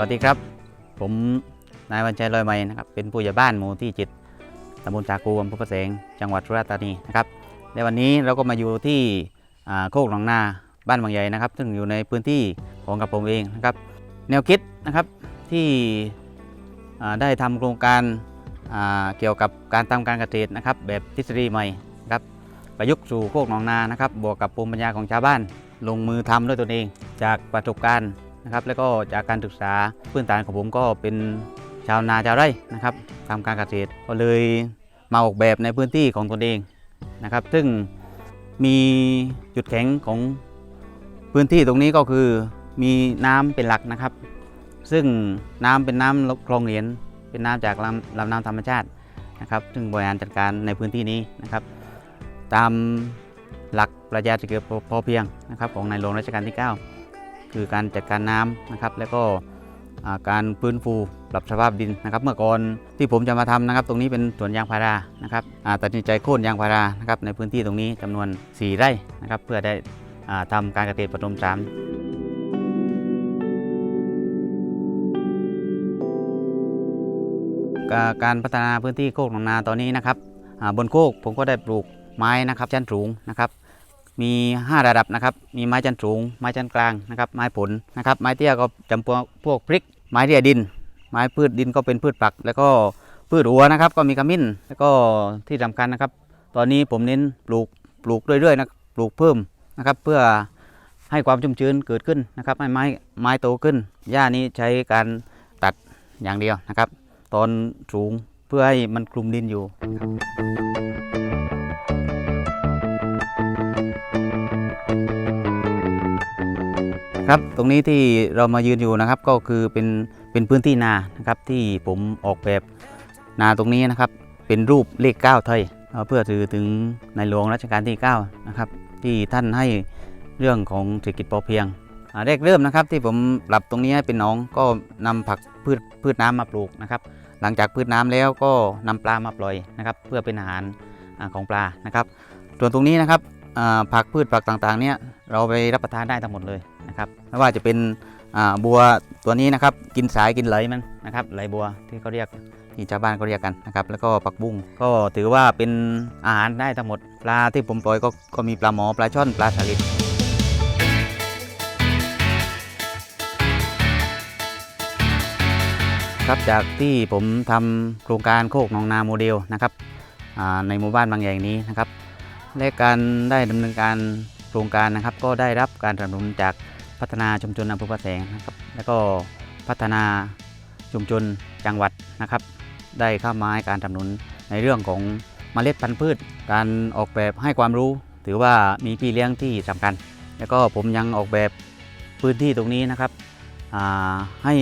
วัสดีครับ ผมนายวันชัยลอยไม้นะครับเป็นผู้ใหญ่บ้านหมู่ที่จิตตำบลจากูอำเภอพระแสงจังหวัดสุราษฎร์ธานีนะครับในวันนี้เราก็มาอยู่ที่โคกหนองนาบ้านบางใหญ่นะครับ ซึ่งอยู่ในพื้นที่ของกับผมเองนะครับ แนวคิดนะครับที่ได้ทำโครงการาเกี่ยวกับการทำการเกษตรนะครับ แบบทฤษฎีใหม่นะครับประยุกต์สู่โคกหนองนานะครับบวกกับภูมิปัญญาของชาวบ้าน ลงมือทำด้วยตนเองจากประสบการณ์ นะครับแล้วก็จากการศึกษาพื้นฐานของผมก็เป็นชาวนาชาวไร่นะครับทำการเกษตรก็เลยมาออกแบบในพื้นที่ของตนเองนะครับ ซึ่งมีจุดแข็งของพื้นที่ตรงนี้ก็คือมีน้ำเป็นหลักนะครับ ซึ่งน้ำเป็นน้ำคลองเหรียญเป็นน้ำจากลำลำน้ำธรรมชาตินะครับซึ่งบริหารจัดการในพื้นที่นี้นะครับ ตามหลักปรัชญาเศรษฐกิจพอเพียงนะครับของในหลวงรัชกาลที่ 9 คือการจัดการน้ำนะครับ แล้วก็การฟื้นฟูปรับสภาพดินนะครับ เมื่อก่อนที่ผมจะมาทำนะครับ ตรงนี้เป็นสวนยางพารานะครับตัดสินใจโค่นยางพารานะครับในพื้นที่ตรงนี้จำนวน 4 ไร่นะครับ เพื่อได้อ่าทำการเกษตรผสมสารการพัฒนาพื้นที่โคกหนองนาตอนนี้นะครับบนโคกผมก็ได้ปลูกไม้นะครับชั้นสูงนะครับ มี 5 ระดับนะครับ มีไม้ชั้นสูง ไม้ชั้นกลางนะครับ ไม้ผลนะครับ ไม้เตี้ยก็จำพวกพวกพริก ไม้เตี้ยดิน ไม้พืชดินก็เป็นพืชผัก แล้วก็พืชหัวนะครับ ก็มีขมิ้น แล้วก็ที่สำคัญนะครับ ตอนนี้ผมเน้นปลูกปลูกเรื่อยๆนะ ปลูกเพิ่มนะครับ เพื่อให้ความชุ่มชื้นเกิดขึ้นนะครับ ให้ไม้ไม้โตขึ้น หญ้านี้ใช้การตัดอย่างเดียวนะครับ ตอนสูงเพื่อให้มันคลุมดินอยู่ครับ ครับตรงนี้ที่เรามายืนอยู่นะครับก็คือเป็นเป็นพื้นที่นานะครับที่ผมออกแบบนาตรงนี้นะครับเป็นรูปเลข 9 ไทยเอ่อเพื่อถือถึงในหลวงรัชกาลที่9นะครับที่ท่านให้เรื่องของเศรษฐกิจพอเพียงแรกเริ่มนะครับที่ผมปรับตรงนี้ให้เป็นหนองก็นำผักพืชพืชน้ำมาปลูกนะครับหลังจากพืชน้ำแล้วก็นำปลามาปล่อยนะครับเพื่อเป็นอาหารของปลานะครับส่วนตรงนี้นะครับผักพืชผักต่างๆเนี่ยเราไปรับประทานได้ทั้งหมดเลยนะครับไม่ว่าจะเป็นบัวตัวนี้นะครับ กินสายกินไหลมันนะครับไหลบัวที่เขาเรียกที่ชาวบ้านเขาเรียกกันนะครับ แล้วก็ผักบุ้งก็ถือว่าเป็นอาหารได้ทั้งหมด ปลาที่ผมปล่อยก็ก็มีปลาหมอปลาช่อนปลาสลิดครับจากที่ผมทำโครงการโคกหนองนาโมเดลนะครับในหมู่บ้านบางใหญ่นี้นะครับและการได้ดำเนินการ โครงการนะครับก็ได้รับการสนับสนุนจากพัฒนาชุมชนอำเภอพระแสงนะครับ แล้วก็พัฒนาชุมชนจังหวัดนะครับ ได้เข้ามาให้การสนับสนุนในเรื่องของเมล็ดพันธุ์พืช การออกแบบให้ความรู้ ถือว่ามีพี่เลี้ยงที่สำคัญ แล้วก็ผมยังออกแบบพื้นที่ตรงนี้นะครับให้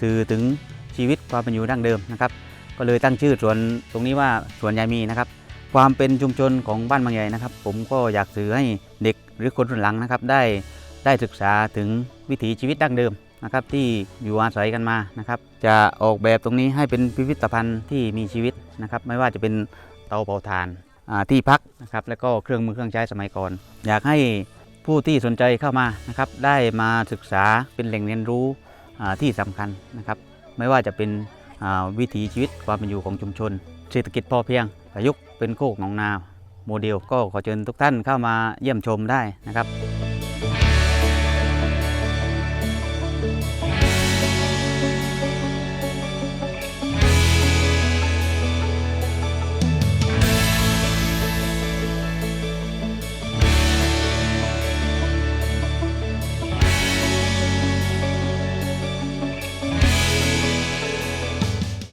สื่อถึงชีวิตความเป็นอยู่ดั้งเดิมนะครับ ก็เลยตั้งชื่อสวนตรงนี้ว่าสวนยายมีนะครับ ความเป็นชุมชนของบ้านบางใหญ่นะครับ ผมก็อยากสื่อให้เด็กหรือคนรุ่นหลังนะครับ ได้ได้ศึกษาถึงวิถีชีวิตดั้งเดิมนะครับ ที่อยู่อาศัยกันมานะครับ จะออกแบบตรงนี้ให้เป็นพิพิธภัณฑ์ที่มีชีวิตนะครับ ไม่ว่าจะเป็นเตาเผาถ่านที่พักนะครับ แล้วก็เครื่องมือเครื่องใช้สมัยก่อน อยากให้ผู้ที่สนใจเข้ามานะครับ ได้มาศึกษาเป็นแหล่งเรียนรู้ที่สำคัญนะครับ ไม่ว่าจะเป็นวิถีชีวิตความเป็นอยู่ของชุมชน เศรษฐกิจพอเพียง ประยุกต์เป็นโคกหนองนาโมเดลก็ขอเชิญทุกท่านเข้ามาเยี่ยมชมได้นะครับ